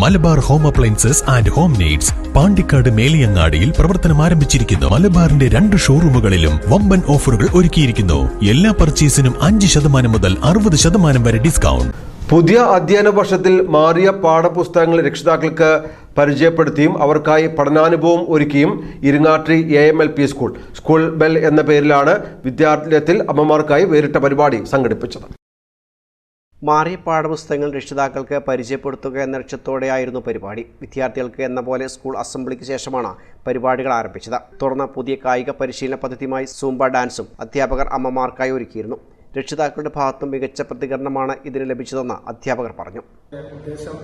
Malabar home appliances and home needs Pandikkad മേലിയങ്ങാടിയിൽ പ്രവർത്തനം ആരംഭിച്ചിരിക്കുന്നു. മലബാറിന്റെ രണ്ട് ഷോറൂമുകളിലും വമ്പൻ ഓഫറുകൾ ഒരുക്കിയിരിക്കുന്നു. എല്ലാ പർച്ചേസിനും അഞ്ച് ശതമാനം മുതൽ അറുപത് ശതമാനം വരെ ഡിസ്കൗണ്ട്. പുതിയ അധ്യയന വർഷത്തിൽ മാറിയ പാഠപുസ്തകങ്ങൾ രക്ഷിതാക്കൾക്ക് പരിചയപ്പെടുത്തിയും അവർക്കായി പഠനാനുഭവം ഒരുക്കിയും Irungatti A M L P school school bell എന്ന പേരിലാണ് വിദ്യാലയത്തിൽ അമ്മമാർക്കായി വേറിട്ട പരിപാടി സംഘടിപ്പിച്ചത്. മാറിയ പാഠപുസ്തകങ്ങൾ രക്ഷിതാക്കൾക്ക് പരിചയപ്പെടുത്തുക എന്ന ലക്ഷ്യത്തോടെയായിരുന്നു പരിപാടി. വിദ്യാർത്ഥികൾക്ക് എന്ന പോലെ സ്കൂൾ അസംബ്ലിക്ക് ശേഷമാണ് പരിപാടികൾ ആരംഭിച്ചത്. തുടർന്ന് പുതിയ കായിക പരിശീലന പദ്ധതിയുമായി സൂംബ ഡാൻസും അധ്യാപകർ അമ്മമാർക്കായി ഒരുക്കിയിരുന്നു. രക്ഷിതാക്കളുടെ ഭാഗത്തും മികച്ച പ്രതികരണമാണ് ഇതിന് ലഭിച്ചതെന്ന് അധ്യാപകർ പറഞ്ഞു. ഉദ്ദേശം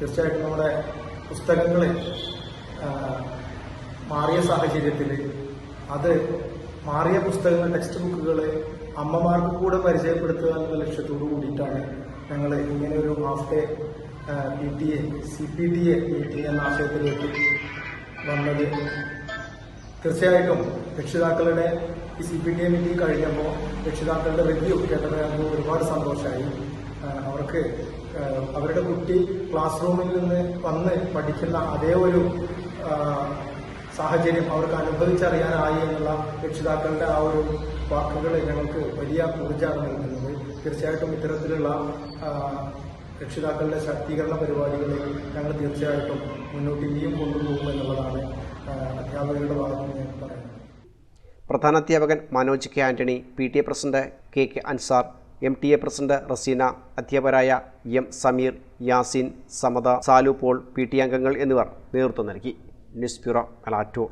തീർച്ചയായിട്ടും നമ്മുടെ പുസ്തകങ്ങളെ മാറിയ സാഹചര്യത്തിൽ അത് മാറിയ പുസ്തകങ്ങൾ ടെക്സ്റ്റ് ബുക്കുകളെ അമ്മമാർക്ക് കൂടെ പരിചയപ്പെടുത്തുക എന്ന ലക്ഷ്യത്തോടു കൂടിയിട്ടാണ് ഞങ്ങൾ ഇങ്ങനെ ഒരു half day P T A C P T A meeting എന്ന ആശയത്തിലേക്ക് വന്നത്. തീർച്ചയായിട്ടും രക്ഷിതാക്കളുടെ ഈ C P T A meeting കഴിഞ്ഞപ്പോൾ രക്ഷിതാക്കളുടെ റിവ്യൂ കേട്ടത് നമുക്ക് ഒരുപാട് സന്തോഷമായി അവർക്ക് അവരുടെ കുട്ടി ക്ലാസ് റൂമിൽ നിന്ന് വന്ന് പഠിക്കുന്ന അതേ ഒരു സാഹചര്യം അവർക്ക് അനുഭവിച്ചറിയാനായി എന്നുള്ള രക്ഷിതാക്കളുടെ ആ ഒരു വാക്കുകൾ ഞങ്ങൾക്ക് വലിയ ഊർജമാണ് നൽകുന്നത്. തീർച്ചയായിട്ടും ഇത്തരത്തിലുള്ള രക്ഷിതാക്കളുടെ ശാക്തീകരണ പരിപാടികളിൽ ഞങ്ങൾ തീർച്ചയായിട്ടും മുന്നോട്ട് ഇനിയും കൊണ്ടുപോകും എന്നുള്ളതാണ് ആ, അധ്യാപകരുടെ ഭാഗത്ത് നിന്ന് ഞാൻ പറയുന്നത്. പ്രധാന അധ്യാപകൻ Manoj K Antony P T A president K K Ansar M T A president Raseena അധ്യാപകരായ M Sameer Yasin Samatha Salu Paul P T അംഗങ്ങൾ എന്നിവർ നേതൃത്വം നൽകി. نسبرا العتو